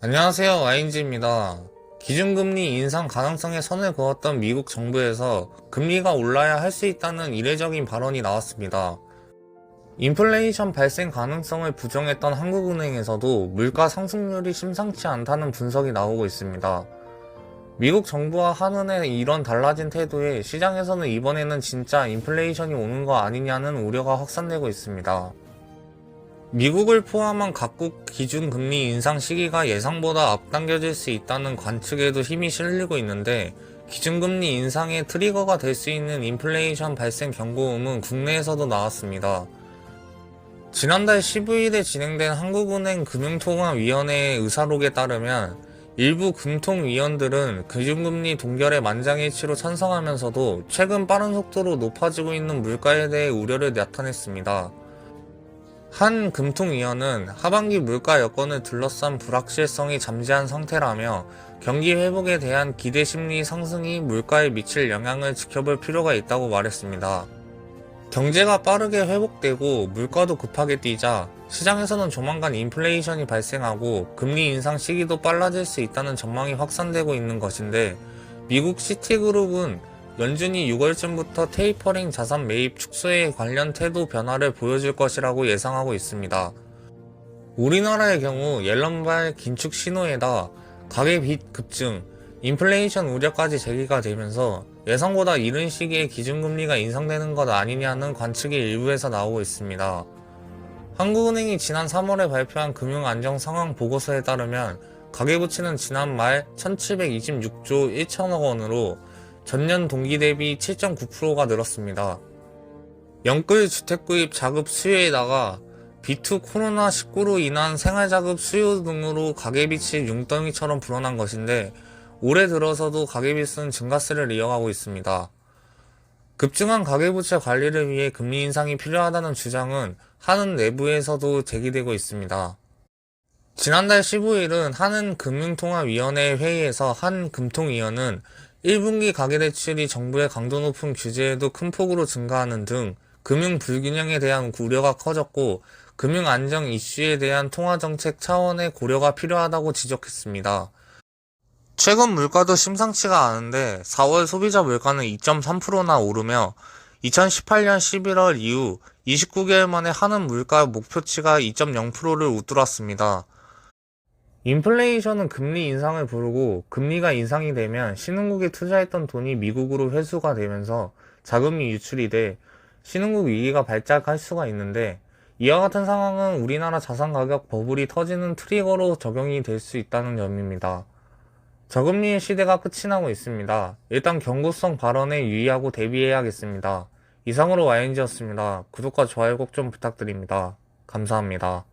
안녕하세요. 와인지입니다. 기준금리 인상 가능성에 선을 그었던 미국 정부에서 금리가 올라야 할 수 있다는 이례적인 발언이 나왔습니다. 인플레이션 발생 가능성을 부정했던 한국은행에서도 물가 상승률이 심상치 않다는 분석이 나오고 있습니다. 미국 정부와 한은의 이런 달라진 태도에 시장에서는 이번에는 진짜 인플레이션이 오는 거 아니냐는 우려가 확산되고 있습니다. 미국을 포함한 각국 기준 금리 인상 시기가 예상보다 앞당겨질 수 있다는 관측에도 힘이 실리고 있는데 기준금리 인상의 트리거가 될 수 있는 인플레이션 발생 경고음은 국내에서도 나왔습니다. 지난달 15일에 진행된 한국은행 금융통화위원회의 의사록에 따르면 일부 금통위원들은 기준금리 동결의 만장일치로 찬성하면서도 최근 빠른 속도로 높아지고 있는 물가에 대해 우려를 나타냈습니다. 한 금통위원은 하반기 물가 여건을 둘러싼 불확실성이 잠재한 상태라며 경기 회복에 대한 기대 심리 상승이 물가에 미칠 영향을 지켜볼 필요가 있다고 말했습니다. 경제가 빠르게 회복되고 물가도 급하게 뛰자 시장에서는 조만간 인플레이션이 발생하고 금리 인상 시기도 빨라질 수 있다는 전망이 확산되고 있는 것인데 미국 시티그룹은 연준이 6월쯤부터 테이퍼링 자산 매입 축소에 관련 태도 변화를 보여줄 것이라고 예상하고 있습니다. 우리나라의 경우 옐런발 긴축 신호에다 가계 빚 급증, 인플레이션 우려까지 제기가 되면서 예상보다 이른 시기에 기준금리가 인상되는 것 아니냐는 관측이 일부에서 나오고 있습니다. 한국은행이 지난 3월에 발표한 금융안정 상황 보고서에 따르면 가계부채는 지난 말 1726조 1천억 원으로 전년 동기 대비 7.9%가 늘었습니다. 영끌 주택구입 자급 수요에다가 B2 코로나19로 인한 생활자급 수요 등으로 가계빚이 융덩이처럼 불어난 것인데 올해 들어서도 가계빚은 증가세를 이어가고 있습니다. 급증한 가계부채 관리를 위해 금리 인상이 필요하다는 주장은 한은 내부에서도 제기되고 있습니다. 지난달 15일은 한은 금융통화위원회 회의에서 한 금통위원은 1분기 가계 대출이 정부의 강도 높은 규제에도 큰 폭으로 증가하는 등 금융 불균형에 대한 우려가 커졌고 금융 안정 이슈에 대한 통화 정책 차원의 고려가 필요하다고 지적했습니다. 최근 물가도 심상치가 않은데 4월 소비자 물가는 2.3%나 오르며 2018년 11월 이후 29개월 만에 하는 물가 목표치가 2.0%를 웃돌았습니다. 인플레이션은 금리 인상을 부르고 금리가 인상이 되면 신흥국에 투자했던 돈이 미국으로 회수가 되면서 자금이 유출이 돼 신흥국 위기가 발작할 수가 있는데 이와 같은 상황은 우리나라 자산 가격 버블이 터지는 트리거로 적용이 될 수 있다는 점입니다. 저금리의 시대가 끝이 나고 있습니다. 일단 경고성 발언에 유의하고 대비해야겠습니다. 이상으로 와인지였습니다. 구독과 좋아요 꼭 좀 부탁드립니다. 감사합니다.